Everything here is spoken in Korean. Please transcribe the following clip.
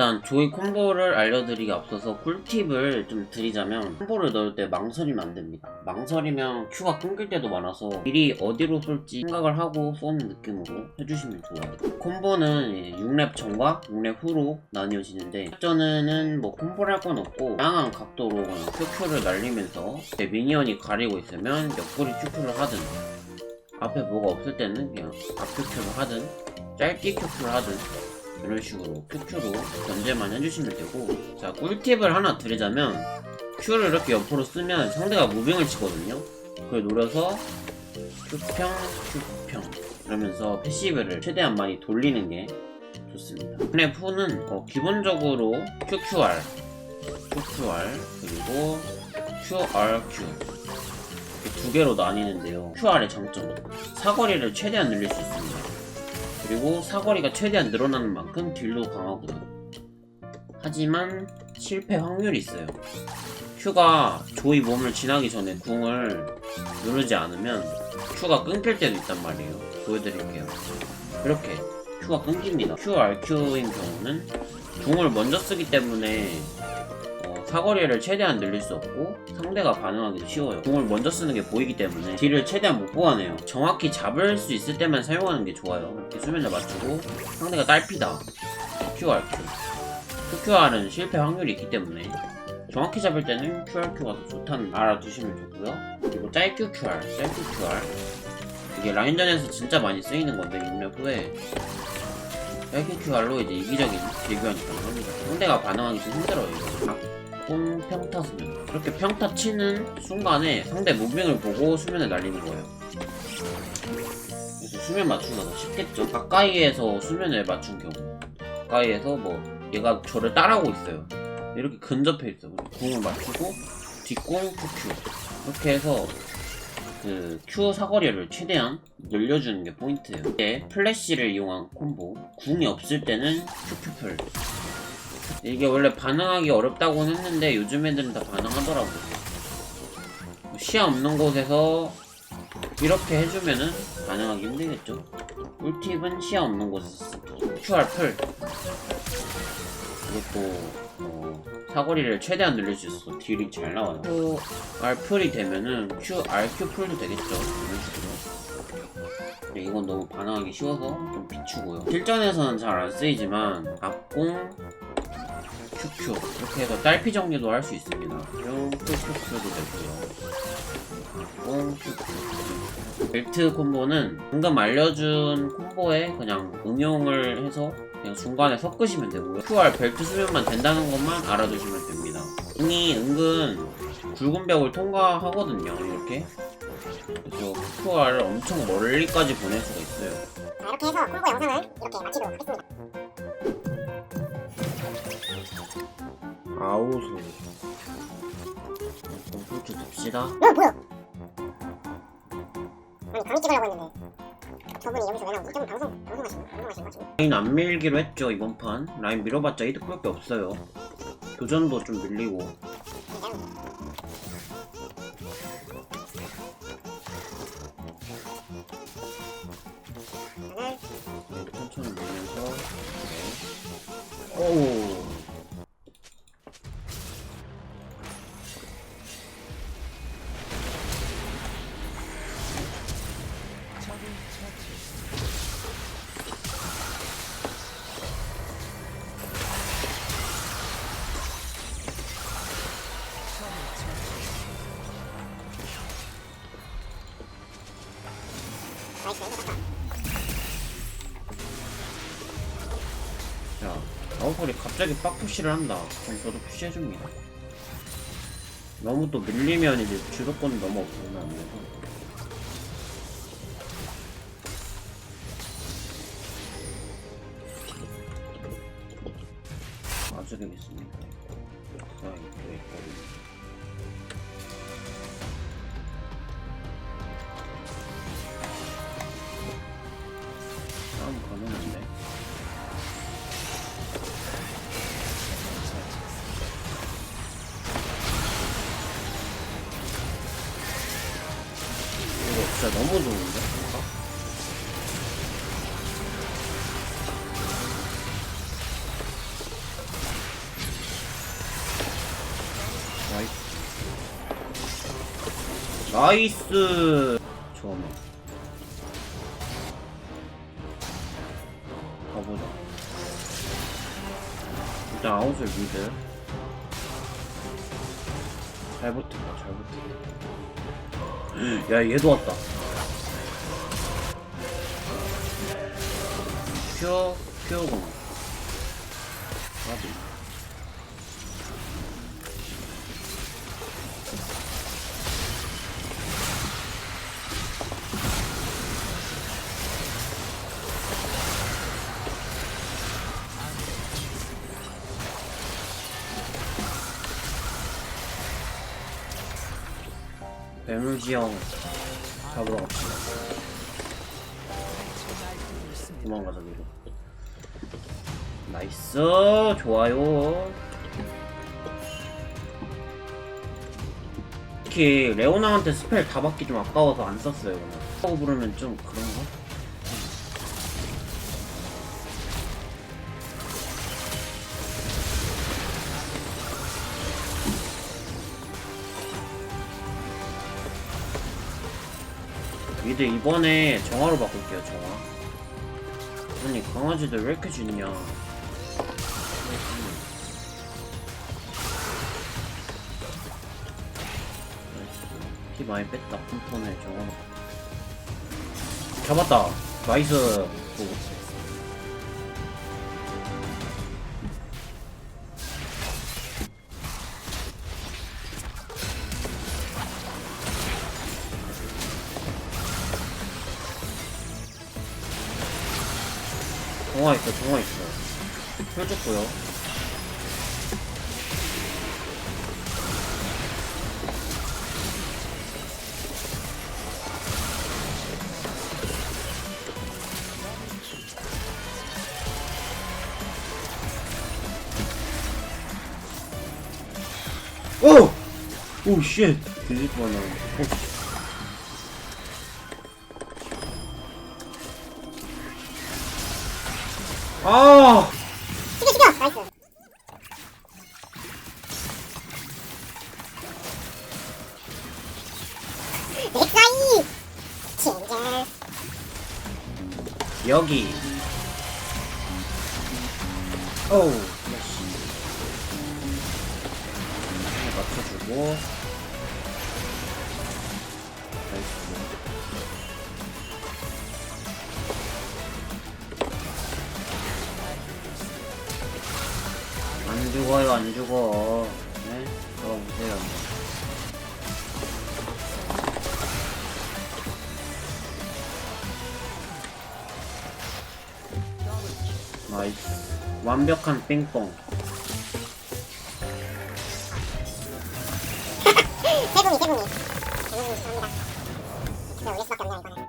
일단 조이 콤보를 알려드리기 앞서서 꿀팁을 좀 드리자면 콤보를 넣을 때 망설이면 안 됩니다. 망설이면 큐가 끊길 때도 많아서 미리 어디로 쏠지 생각을 하고 쏘는 느낌으로 해주시면 좋아요. 콤보는 6렙 전과 6렙 후로 나뉘어지는데 전에는 뭐 콤보를 할 건 없고 다양한 각도로 그냥 큐큐를 날리면서 내 미니언이 가리고 있으면 옆구리 큐큐를 하든 앞에 뭐가 없을 때는 그냥 앞 큐큐를 하든 짧게 큐큐를 하든 이런 식으로 큐큐로 견제만 해주시면 되고 자 꿀팁을 하나 드리자면 큐를 이렇게 옆으로 쓰면 상대가 무빙을 치거든요. 그걸 노려서 큐평 큐평 이러면서 패시브를 최대한 많이 돌리는 게 좋습니다. 근데 푸는 어, 기본적으로 QQR QQR 그리고 QRQ 두 개로 나뉘는데요. QR의 장점은 사거리를 최대한 늘릴 수 있습니다. 그리고 사거리가 최대한 늘어나는 만큼 딜도 강하고요. 하지만 실패 확률이 있어요. 큐가 조이 몸을 지나기 전에 궁을 누르지 않으면 큐가 끊길 때도 있단 말이에요. 보여드릴게요. 이렇게 큐가 끊깁니다. QRQ인 경우는 궁을 먼저 쓰기 때문에 어, 사거리를 최대한 늘릴 수 없고 상대가 반응하기도 쉬워요. 궁을 먼저 쓰는 게 보이기 때문에 딜을 최대한 못 보완해요. 정확히 잡을 수 있을 때만 사용하는 게 좋아요. 이렇게 수면을 맞추고 상대가 딸피다. QRQ. QQR은 실패 확률이 있기 때문에 정확히 잡을 때는 QRQ가 더 좋다는 알아두시면 좋고요. 그리고 짤 QQR, 짤 QQR. 이게 라인전에서 진짜 많이 쓰이는 건데 6렙 후에 짤 QQR로 이제 이기적인 딜교환이 가능합니다. 상대가 반응하기 좀 힘들어요. 이거. 공 평타 수면 이렇게 평타 치는 순간에 상대 무빙을 보고 수면에 날리는 거예요 그래서 수면 맞추기가 더 쉽겠죠 가까이에서 수면을 맞춘 경우 가까이에서 뭐 얘가 저를 따라오고 있어요. 이렇게 근접해 있어 궁을 맞추고 뒷공 큐큐 이렇게 해서 그 Q 사거리를 최대한 늘려주는 게 포인트예요. 이게 플래시를 이용한 콤보. 궁이 없을 때는 큐큐풀 이게 원래 반응하기 어렵다고 했는데 요즘 애들은 다 반응하더라고. 시야 없는 곳에서 이렇게 해주면은 반응하기 힘들겠죠. 꿀팁은 시야 없는 곳에서 쓰기. QR 풀. 이것도 어, 사거리를 최대한 늘릴 수 있어서 딜이 잘 나와요. QR 풀이 되면은 QRQ 풀도 되겠죠. 이런 식으로. 근데 이건 너무 반응하기 쉬워서 좀 비추고요. 실전에서는 잘 안 쓰이지만 앞공 큐큐 이렇게 해서 딸피 정리도 할 수 있습니다. 그리고 큐큐큐도 되고요. 벨트 콤보는 방금 알려준 콤보에 그냥 응용을 해서 그냥 중간에 섞으시면 되고요. QR 벨트 수면만 된다는 것만 알아두시면 됩니다. 궁이 은근 굵은 벽을 통과하거든요. 이렇게. 그래서 QR을 엄청 멀리까지 보낼 수가 있어요. 자, 이렇게 해서 콤보 영상을 이렇게 마치도록 하겠습니다. 아우소. 컴퓨터 둡시다. 어, 뭐야? 강의 찍으려고 했는데 저분이 여기서 왜 나오지? 저분 방송, 방송하시는, 방송하시는 거 지금? 라인 안 밀기로 했죠 이번 판. 라인 밀어봤자 이득밖에 없어요. 교전도 좀 밀리고. 자, 아웃볼이 갑자기 빡 푸시를 한다. 그럼 저도 푸시해줍니다. 너무 또 밀리면 이제 주도권 너무 없으면 안 돼서. 맞추겠습니다. 자, 이거 있거든요. 진짜 너무 좋은데? 나이스. 좋아 뭐. 가보자. 일단 아웃을 미드. 잘 버텼다 잘 버텼다 야 얘도 왔다. 퓨어 퓨어 공 맞지 배물지형 잡으러 갑시다. 도망가자 위로 나이스! 좋아요. 특히 레오나한테 스펠 다 받기 좀 아까워서 안 썼어요 오늘 하고 부르면 좀 그런가? 미드 이번에 정화로 바꿀게요 정화 아니 강아지들 왜 이렇게 짖냐. 피 많이 뺐다 한 턴에 정화로 잡았다 나이스 오. 정화 있어 정화 있어 펴줬고요 오! 오, 쉣! 뒤질. 오, 아! 죽여 죽여 나이스 넥사이 젠장 여기. 오우, 플래시. 하나 맞춰주고. 나이스. 안 죽어요, 안 죽어. 네? 들어보세요. 나이스. 완벽한 빙뽕. 세붕이 세붕이 세붕이 감사합니다 근데 올릴 수밖에 없냐 이거는